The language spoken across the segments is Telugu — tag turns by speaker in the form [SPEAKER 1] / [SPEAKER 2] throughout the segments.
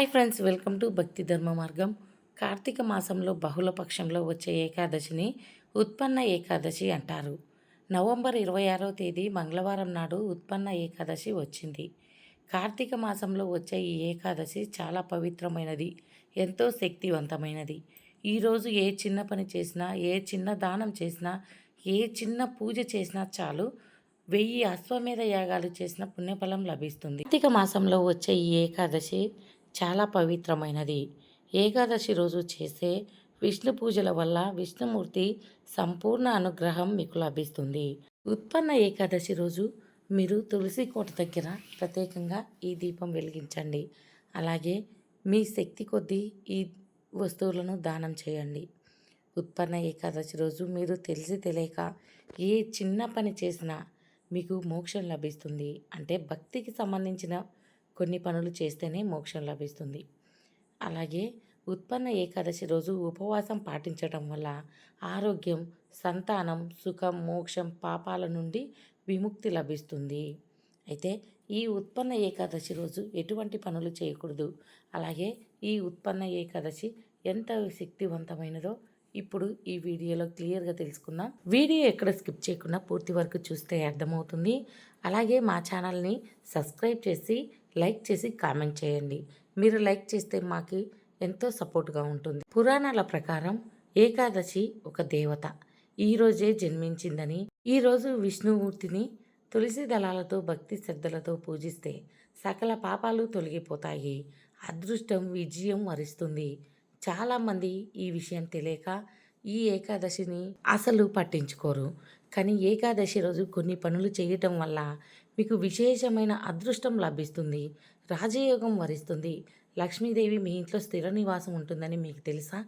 [SPEAKER 1] హాయ్ ఫ్రెండ్స్ వెల్కమ్ టు భక్తి ధర్మ మార్గం. కార్తీక మాసంలో బహుళ పక్షంలో వచ్చే ఏకాదశిని ఉత్పన్న ఏకాదశి అంటారు. నవంబర్ ఇరవై ఆరో తేదీ మంగళవారం నాడు ఉత్పన్న ఏకాదశి వచ్చింది. కార్తీక మాసంలో వచ్చే ఈ ఏకాదశి చాలా పవిత్రమైనది ఎంతో శక్తివంతమైనది. ఈరోజు ఏ చిన్న పని చేసినా ఏ చిన్న దానం చేసినా ఏ చిన్న పూజ చేసినా చాలు వెయ్యి అశ్వమేధ యాగాలు చేసిన పుణ్యఫలం లభిస్తుంది. కార్తీక మాసంలో వచ్చే ఈ ఏకాదశి చాలా పవిత్రమైనది. ఏకాదశి రోజు చేసే విష్ణు పూజల వల్ల విష్ణుమూర్తి సంపూర్ణ అనుగ్రహం మీకు లభిస్తుంది. ఉత్పన్న ఏకాదశి రోజు మీరు తులసి కోట దగ్గర ప్రత్యేకంగా ఈ దీపం వెలిగించండి. అలాగే మీ శక్తి కొద్దీ ఈ వస్తువులను దానం చేయండి. ఉత్పన్న ఏకాదశి రోజు మీరు తెలిసి తెలియక ఏ చిన్న పని చేసినా మీకు మోక్షం లభిస్తుంది. అంటే భక్తికి సంబంధించిన కొన్ని పనులు చేస్తేనే మోక్షం లభిస్తుంది. అలాగే ఉత్పన్న ఏకాదశి రోజు ఉపవాసం పాటించడం వల్ల ఆరోగ్యం సంతానం సుఖం మోక్షం పాపాల నుండి విముక్తి లభిస్తుంది. అయితే ఈ ఉత్పన్న ఏకాదశి రోజు ఎటువంటి పనులు చేయకూడదు. అలాగే ఈ ఉత్పన్న ఏకాదశి ఎంత శక్తివంతమైనదో ఇప్పుడు ఈ వీడియోలో క్లియర్గా తెలుసుకుందాం. వీడియో ఎక్కడ స్కిప్ చేయకుండా పూర్తి వరకు చూస్తే అర్థమవుతుంది. అలాగే మా ఛానల్ని సబ్స్క్రైబ్ చేసి లైక్ చేసి కామెంట్ చేయండి. మీరు లైక్ చేస్తే మాకు ఎంతో సపోర్ట్గా ఉంటుంది. పురాణాల ప్రకారం ఏకాదశి ఒక దేవత. ఈ రోజే జన్మించిందని ఈరోజు విష్ణుమూర్తిని తులసి దళాలతో భక్తి శ్రద్ధలతో పూజిస్తే సకల పాపాలు తొలగిపోతాయి. అదృష్టం విజయం వరిస్తుంది. చాలామంది ఈ విషయం తెలియక ఈ ఏకాదశిని అసలు పట్టించుకోరు. కానీ ఏకాదశి రోజు కొన్ని పనులు చేయటం వల్ల మీకు విశేషమైన అదృష్టం లభిస్తుంది. రాజయోగం వరిస్తుంది. లక్ష్మీదేవి మీ ఇంట్లో స్థిర నివాసం ఉంటుందని మీకు తెలుసా?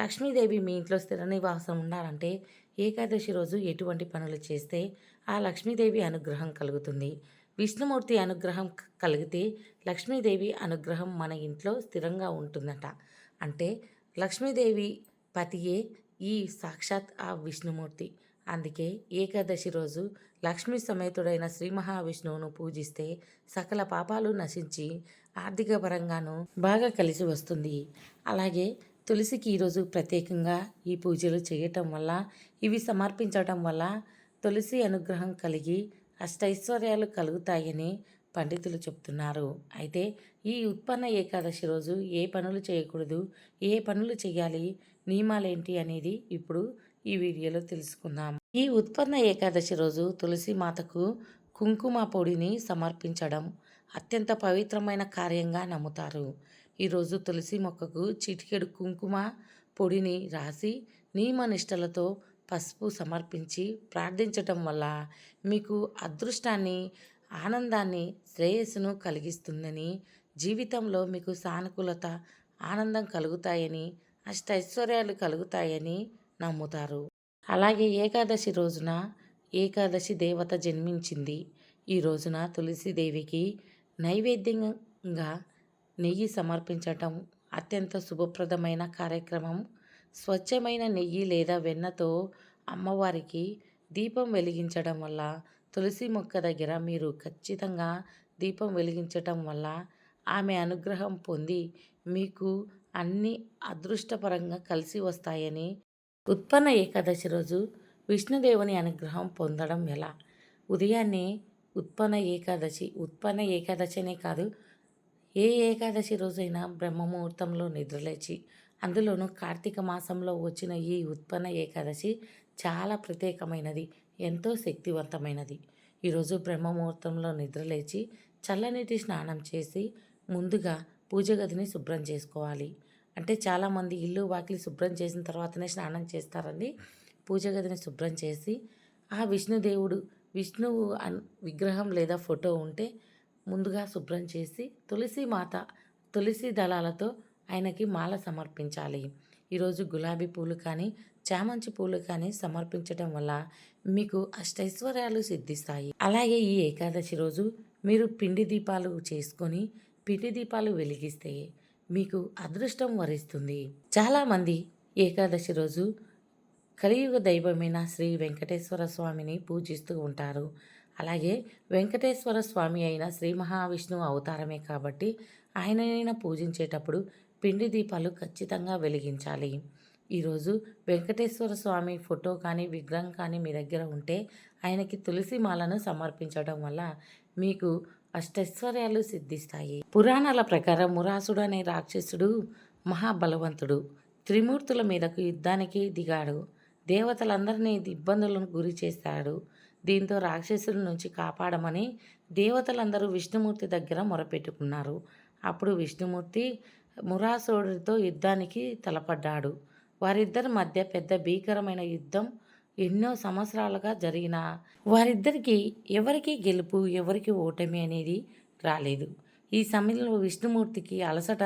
[SPEAKER 1] లక్ష్మీదేవి మీ ఇంట్లో స్థిర నివాసం ఉండాలంటే ఏకాదశి రోజు ఎటువంటి పనులు చేస్తే ఆ లక్ష్మీదేవి అనుగ్రహం కలుగుతుంది. విష్ణుమూర్తి అనుగ్రహం కలిగితే లక్ష్మీదేవి అనుగ్రహం మన ఇంట్లో స్థిరంగా ఉంటుందట. అంటే లక్ష్మీదేవి పతియే ఈ సాక్షాత్ ఆ విష్ణుమూర్తి. అందుకే ఏకాదశి రోజు లక్ష్మీ సమేతుడైన శ్రీ మహావిష్ణువును పూజిస్తే సకల పాపాలు నశించి ఆర్థిక పరంగాను బాగా కలిసి వస్తుంది. అలాగే తులసికి ఈరోజు ప్రత్యేకంగా ఈ పూజలు చేయటం వల్ల ఇవి సమర్పించటం వల్ల తులసి అనుగ్రహం కలిగి అష్టైశ్వర్యాలు కలుగుతాయని పండితులు చెప్తున్నారు. అయితే ఈ ఉత్పన్న ఏకాదశి రోజు ఏ పనులు చేయకూడదు ఏ పనులు చేయాలి నియమాలేంటి అనేది ఇప్పుడు ఈ వీడియోలో తెలుసుకుందాం. ఈ ఉత్పన్న ఏకాదశి రోజు తులసి మాతకు కుంకుమ పొడిని సమర్పించడం అత్యంత పవిత్రమైన కార్యంగా నమ్ముతారు. ఈరోజు తులసి మొక్కకు చిటికెడు కుంకుమ పొడిని రాసి నియమనిష్టలతో పసుపు సమర్పించి ప్రార్థించటం వల్ల మీకు అదృష్టాన్ని ఆనందాన్ని శ్రేయస్సును కలిగిస్తుందని జీవితంలో మీకు సానుకూలత ఆనందం కలుగుతాయని అష్టైశ్వర్యాలు కలుగుతాయని నమ్ముతారు. అలాగే ఏకాదశి రోజున ఏకాదశి దేవత జన్మించింది. ఈ రోజున తులసిదేవికి నైవేద్యంగా నెయ్యి సమర్పించటం అత్యంత శుభప్రదమైన కార్యక్రమం. స్వచ్ఛమైన నెయ్యి లేదా వెన్నతో అమ్మవారికి దీపం వెలిగించడం వల్ల తులసి మొక్క దగ్గర మీరు ఖచ్చితంగా దీపం వెలిగించటం వల్ల ఆమె అనుగ్రహం పొంది మీకు అన్ని అదృష్టపరంగా కలిసి వస్తాయని ఉత్పన్న ఏకాదశి రోజు విష్ణుదేవుని అనుగ్రహం పొందడం ఎలా? ఉదయాన్నే ఉత్పన్న ఏకాదశి ఉత్పన్న ఏకాదశి అనే కాదు ఏ ఏకాదశి రోజైనా బ్రహ్మముహూర్తంలో నిద్రలేచి అందులోనూ కార్తీక మాసంలో వచ్చిన ఈ ఉత్పన్న ఏకాదశి చాలా ప్రత్యేకమైనది ఎంతో శక్తివంతమైనది. ఈరోజు బ్రహ్మముహూర్తంలో నిద్రలేచి చల్లనీటి స్నానం చేసి ముందుగా పూజ గదిని శుభ్రం చేసుకోవాలి. అంటే చాలామంది ఇల్లు వాకిలి శుభ్రం చేసిన తర్వాతనే స్నానం చేస్తారండి. పూజ గదిని శుభ్రం చేసి ఆ విష్ణుదేవుడు విష్ణువు విగ్రహం లేదా ఫోటో ఉంటే ముందుగా శుభ్రం చేసి తులసి మాత తులసి దళాలతో ఆయనకి మాల సమర్పించాలి. ఈరోజు గులాబీ పూలు కానీ చామంతి పూలు కానీ సమర్పించడం వల్ల మీకు అష్టైశ్వర్యాలు సిద్ధిస్తాయి. అలాగే ఈ ఏకాదశి రోజు మీరు పిండి దీపాలు చేసుకొని పిండి దీపాలు వెలిగిస్తే మీకు అదృష్టం వరిస్తుంది. చాలామంది ఏకాదశి రోజు కలియుగ దైవమైన శ్రీ వెంకటేశ్వర స్వామిని పూజిస్తూ ఉంటారు. అలాగే వెంకటేశ్వర స్వామి అయిన శ్రీ మహావిష్ణువు అవతారమే కాబట్టి ఆయననైనా పూజించేటప్పుడు పిండి దీపాలు ఖచ్చితంగా వెలిగించాలి. ఈరోజు వెంకటేశ్వర స్వామి ఫోటో కానీ విగ్రహం కానీ మీ దగ్గర ఉంటే ఆయనకి తులసి మాలను సమర్పించడం వల్ల మీకు అష్టైశ్వర్యాలు సిద్ధిస్తాయి. పురాణాల ప్రకారం మురాసుడు అనే రాక్షసుడు మహాబలవంతుడు. త్రిమూర్తుల మీదకు యుద్ధానికి దిగాడు. దేవతలందరినీ ఇబ్బందులను గురి చేశాడు దీంతో రాక్షసుల నుంచి కాపాడమని దేవతలందరూ విష్ణుమూర్తి దగ్గర మొరపెట్టుకున్నారు. అప్పుడు విష్ణుమూర్తి మురాసుడితో యుద్ధానికి తలపడ్డాడు. వారిద్దరి మధ్య పెద్ద భీకరమైన యుద్ధం ఎన్నో సంవత్సరాలుగా జరిగిన వారిద్దరికి ఎవరికి గెలుపు ఎవరికి ఓటమి అనేది రాలేదు. ఈ సమయంలో విష్ణుమూర్తికి అలసట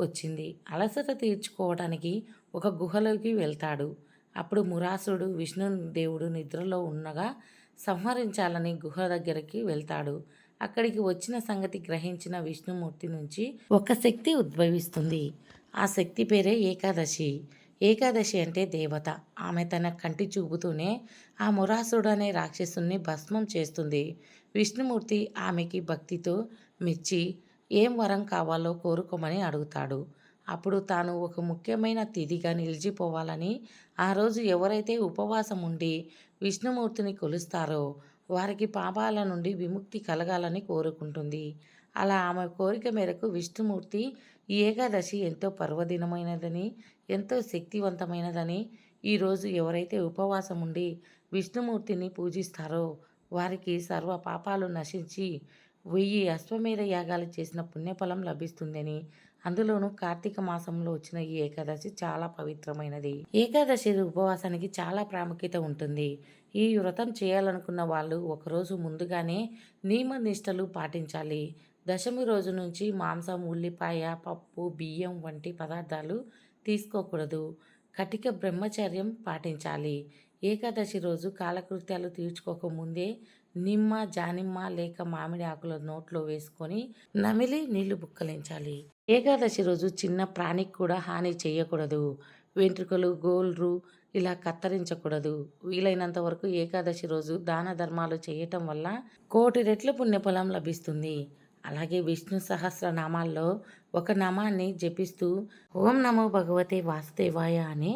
[SPEAKER 1] వచ్చింది. అలసట తీర్చుకోవడానికి ఒక గుహలోకి వెళ్తాడు. అప్పుడు మురాసుడు విష్ణు దేవుడు నిద్రలో ఉండగా సంహరించాలని గుహ దగ్గరికి వెళ్తాడు. అక్కడికి వచ్చిన సంగతి గ్రహించిన విష్ణుమూర్తి నుంచి ఒక శక్తి ఉద్భవిస్తుంది. ఆ శక్తి పేరే ఏకాదశి. ఏకాదశి అంటే దేవత. ఆమె తన కంటి చూపుతూనే ఆ మురాసుడు అనే రాక్షసుని భస్మం చేస్తుంది. విష్ణుమూర్తి ఆమెకి భక్తితో మెచ్చి ఏం వరం కావాలో కోరుకోమని అడుగుతాడు. అప్పుడు తాను ఒక ముఖ్యమైన తిథిగా నిలిచిపోవాలని ఆ రోజు ఎవరైతే ఉపవాసం ఉండి విష్ణుమూర్తిని కొలుస్తారో వారికి పాపాల నుండి విముక్తి కలగాలని కోరుకుంటుంది. అలా ఆమె కోరిక మేరకు విష్ణుమూర్తి ఈ ఏకాదశి ఎంతో పర్వదినమైనదని ఎంతో శక్తివంతమైనదని ఈరోజు ఎవరైతే ఉపవాసం ఉండి విష్ణుమూర్తిని పూజిస్తారో వారికి సర్వ పాపాలు నశించి వెయ్యి అశ్వమేధ యాగాలు చేసిన పుణ్యఫలం లభిస్తుందని అందులోనూ కార్తీక మాసంలో వచ్చిన ఈ ఏకాదశి చాలా పవిత్రమైనది. ఏకాదశి ఉపవాసానికి చాలా ప్రాముఖ్యత ఉంటుంది. ఈ వ్రతం చేయాలనుకున్న వాళ్ళు ఒకరోజు ముందుగానే నియమ నిష్టలు పాటించాలి. దశమి రోజు నుంచి మాంసం ఉల్లిపాయ పప్పు బియ్యం వంటి పదార్థాలు తీసుకోకూడదు. కటిక బ్రహ్మచర్యం పాటించాలి. ఏకాదశి రోజు కాలకృత్యాలు తీర్చుకోకముందే నిమ్మ జానిమ్మ లేక మామిడి ఆకుల నోట్లో వేసుకొని నమిలి నీళ్ళు బుక్కలించాలి ఏకాదశి రోజు చిన్న ప్రాణికి కూడా హాని చేయకూడదు. వెంట్రుకలు గోల్రు ఇలా కత్తిరించకూడదు. వీలైనంత వరకు ఏకాదశి రోజు దాన ధర్మాలు చేయటం వల్ల కోటి రెట్ల పుణ్యఫలం లభిస్తుంది. అలాగే విష్ణు సహస్ర నామాల్లో ఒక నామాన్ని జపిస్తూ ఓం నమో భగవతే వాసుదేవాయ అనే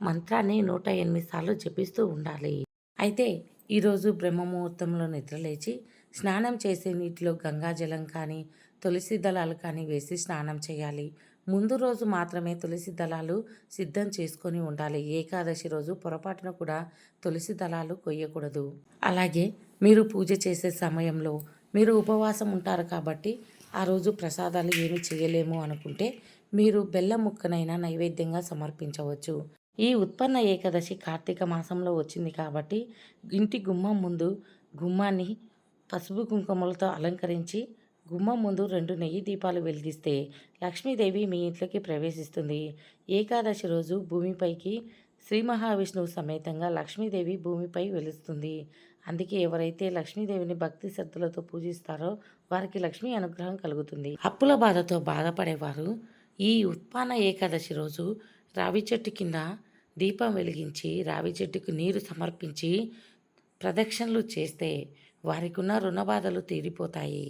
[SPEAKER 1] మంత్రాన్ని నూట ఎనిమిది సార్లు జపిస్తూ ఉండాలి. అయితే ఈరోజు బ్రహ్మముహూర్తంలో నిద్రలేచి స్నానం చేసే నీటిలో గంగాజలం కానీ తులసి దళాలు కానీ వేసి స్నానం చేయాలి. ముందు రోజు మాత్రమే తులసి దళాలు సిద్ధం చేసుకొని ఉండాలి. ఏకాదశి రోజు పొరపాటున కూడా తులసి దళాలు కొయ్యకూడదు. అలాగే మీరు పూజ చేసే సమయంలో మీరు ఉపవాసం ఉంటారు కాబట్టి ఆ రోజు ప్రసాదాలు ఏమి చేయలేము అనుకుంటే మీరు బెల్లం ముక్కనైనా నైవేద్యంగా సమర్పించవచ్చు. ఈ ఉత్పన్న ఏకాదశి కార్తీక మాసంలో వచ్చింది కాబట్టి ఇంటి గుమ్మం ముందు గుమ్మాన్ని పసుపు కుంకుమలతో అలంకరించి గుమ్మం ముందు రెండు నెయ్యి దీపాలు వెలిగిస్తే లక్ష్మీదేవి మీ ఇంట్లోకి ప్రవేశిస్తుంది. ఏకాదశి రోజు భూమిపైకి శ్రీ మహావిష్ణువు సమేతంగా లక్ష్మీదేవి భూమిపై వెలుస్తుంది. అందుకే ఎవరైతే లక్ష్మీదేవిని భక్తి శ్రద్ధలతో పూజిస్తారో వారికి లక్ష్మీ అనుగ్రహం కలుగుతుంది. అప్పుల బాధతో బాధపడేవారు ఈ ఉత్పాన ఏకాదశి రోజు రావి చెట్టు కింద దీపం వెలిగించి రావి చెట్టుకు నీరు సమర్పించి ప్రదక్షిణలు చేస్తే వారికి ఉన్న రుణ బాధలు తీరిపోతాయి.